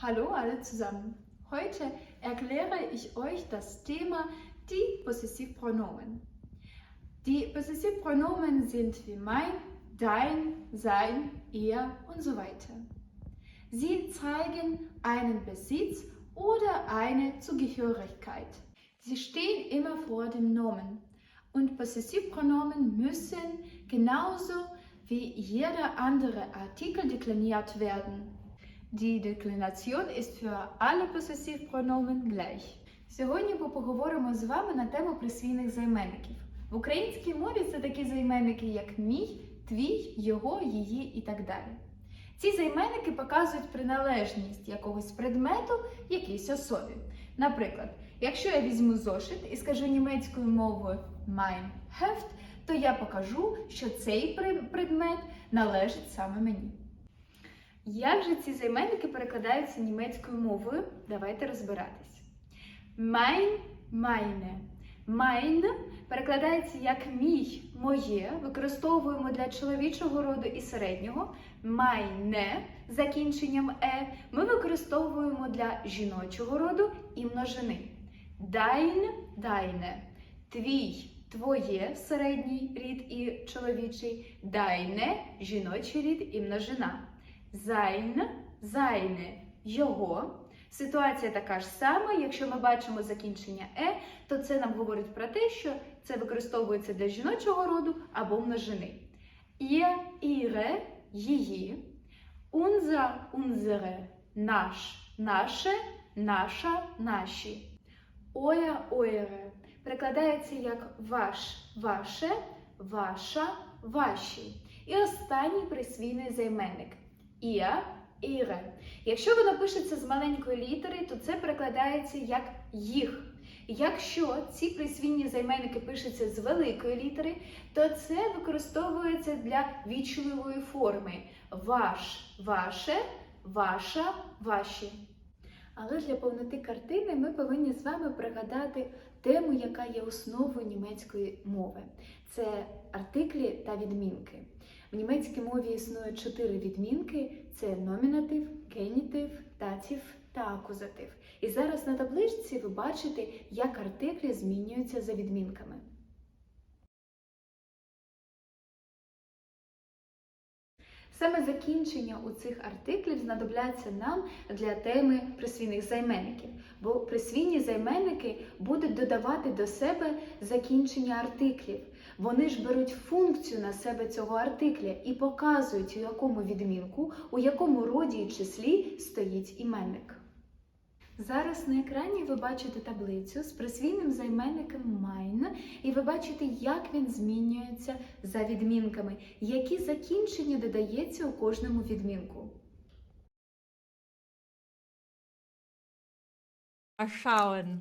Hallo alle zusammen. Heute erkläre ich euch das Thema die Possessivpronomen. Die Possessivpronomen sind wie mein, dein, sein, ihr und so weiter. Sie zeigen einen Besitz oder eine Zugehörigkeit. Sie stehen immer vor dem Nomen und Possessivpronomen müssen genauso wie jeder andere Artikel dekliniert werden. Die декlinація ist für alle possessivpronomen gleich. Сьогодні ми поговоримо з вами на тему присвійних займенників. В українській мові це такі займенники, як мій, твій, його, її і так далі. Ці займенники показують приналежність якогось предмету якійсь особі. Наприклад, якщо я візьму зошит і скажу німецькою мовою mein Heft, то я покажу, що цей предмет належить саме мені. Як же ці займенники перекладаються німецькою мовою? Давайте розбиратись. Mein, meine. Mein перекладається як мій, моє, використовуємо для чоловічого роду і середнього. З закінченням е ми використовуємо для жіночого роду і множини. Dein, deine. Твій, твоє середній рід і чоловічий, deine жіночий рід і множина. Sein, seine його. Ситуація така ж сама. Якщо ми бачимо закінчення е, то це нам говорить про те, що це використовується для жіночого роду або множини. Ihr, ihre, її, unser, unsere, наш, наше, наша, наші. Euer, eure перекладається як ваш, ваше, ваша, ваші. І останній присвійний займенник ihr, ihre. Якщо воно пишеться з маленької літери, то це перекладається як їх. Якщо ці присвійні займенники пишуться з великої літери, то це використовується для вічливої форми ваш, ваше, ваша, ваші. Але для повноти картини ми повинні з вами пригадати тему, яка є основою німецької мови. Це артиклі та відмінки. В німецькій мові існує чотири відмінки: це номінатив, генітив, датів та акузатив. І зараз на табличці ви бачите, як артиклі змінюються за відмінками. Саме закінчення у цих артиклів знадобляться нам для теми присвійних займенників, бо присвійні займенники будуть додавати до себе закінчення артиклів. Вони ж беруть функцію на себе цього артикля і показують, у якому відмінку, у якому роді і числі стоїть іменник. Зараз на екрані ви бачите таблицю з присвійним займенником mein, і ви бачите, як він змінюється за відмінками, які закінчення додається у кожному відмінку. Schauen.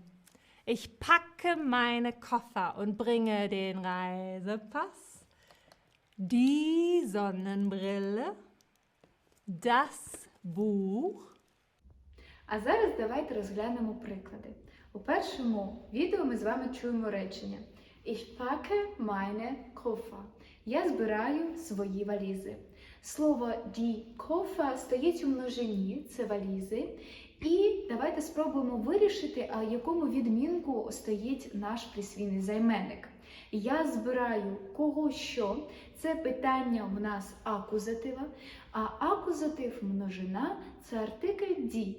Ich packe meine Koffer und bringe den Reisepass, die Sonnenbrille, das Buch. А зараз давайте розглянемо приклади. У першому відео ми з вами чуємо речення Ich packe meine Koffer. Я збираю свої валізи. Слово die Koffer стоїть у множині, це валізи. І давайте спробуємо вирішити, а якому відмінку стоїть наш присвійний займенник. Я збираю кого що. Це питання в нас акузатива, а акузатив множина це артикль die.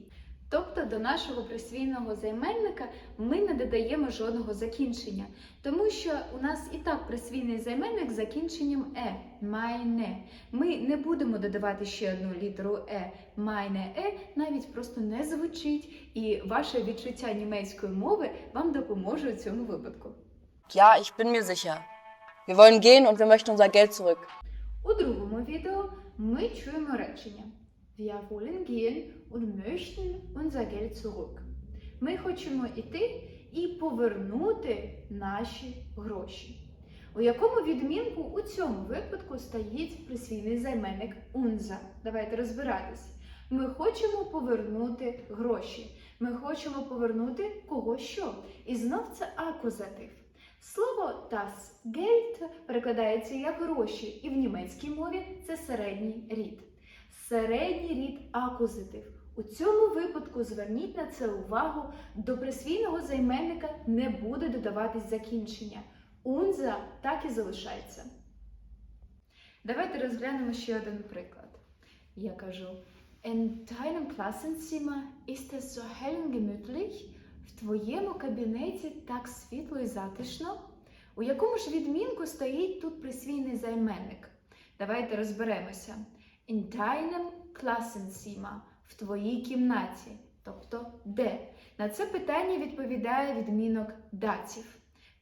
Тобто до нашого присвійного займенника ми не додаємо жодного закінчення, тому що у нас і так присвійний займенник з закінченням е, майне. Ми не будемо додавати ще одну літеру е, майне е, навіть просто не звучить, і ваше відчуття німецької мови вам допоможе у цьому випадку. Ja, ich bin mir sicher. Wir wollen gehen und wir möchten unser Geld zurück. У другому відео ми чуємо речення Wir wollen gehen und möchten unser Geld zurück. Ми хочемо йти і повернути наші гроші. У якому відмінку у цьому випадку стоїть присвійний займенник unser? Давайте розбиратись. Ми хочемо повернути гроші. Ми хочемо повернути кого що. І знов це акузатив. Слово das Geld перекладається як гроші, і в німецькій мові це середній рід. Середній рід акузатив. У цьому випадку зверніть на це увагу, до присвійного займенника не буде додаватись закінчення. Унза так і залишається. Давайте розглянемо ще один приклад. Я кажу: In deinem Klassenzimmer ist es so hell und gemütlich. В твоєму кабінеті так світло і затишно. У якому ж відмінку стоїть тут присвійний займенник? Давайте розберемося. In deinem Klassenzimmer – в твоїй кімнаті, тобто де. На це питання відповідає відмінок датів.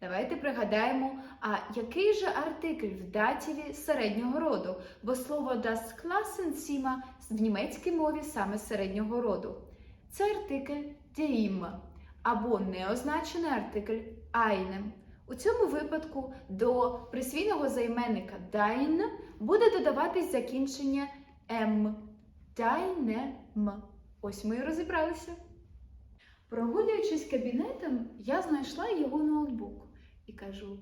Давайте пригадаємо, а який же артикль в датіві середнього роду, бо слово das Klassenzimmer в німецькій мові саме середнього роду. Це артикль dem або неозначений артикль einem. У цьому випадку до присвійного займенника dein буде додаватись закінчення m. Deinem. Ось ми і розібралися. Прогулюючись кабінетом, я знайшла його ноутбук і кажу: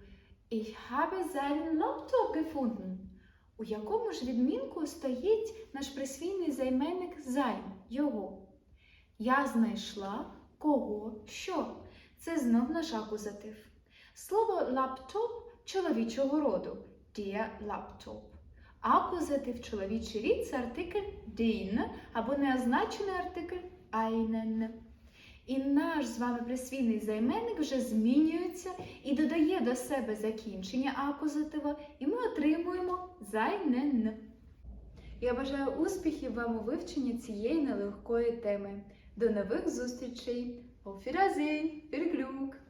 Ich habe seinen Laptop gefunden. У якому ж відмінку стоїть наш присвійний займенник sein, його. Я знайшла кого що. Це знов наш акузатив. Слово лаптоп чоловічого роду der Laptop. Акузатив чоловічий рід це артикль den або неозначений артикль einen. І наш з вами присвійний займенник вже змінюється і додає до себе закінчення акузатива, і ми отримуємо seinen. Я бажаю успіхів вам у вивченні цієї нелегкої теми. До нових зустрічей! Auf Wiedersehen!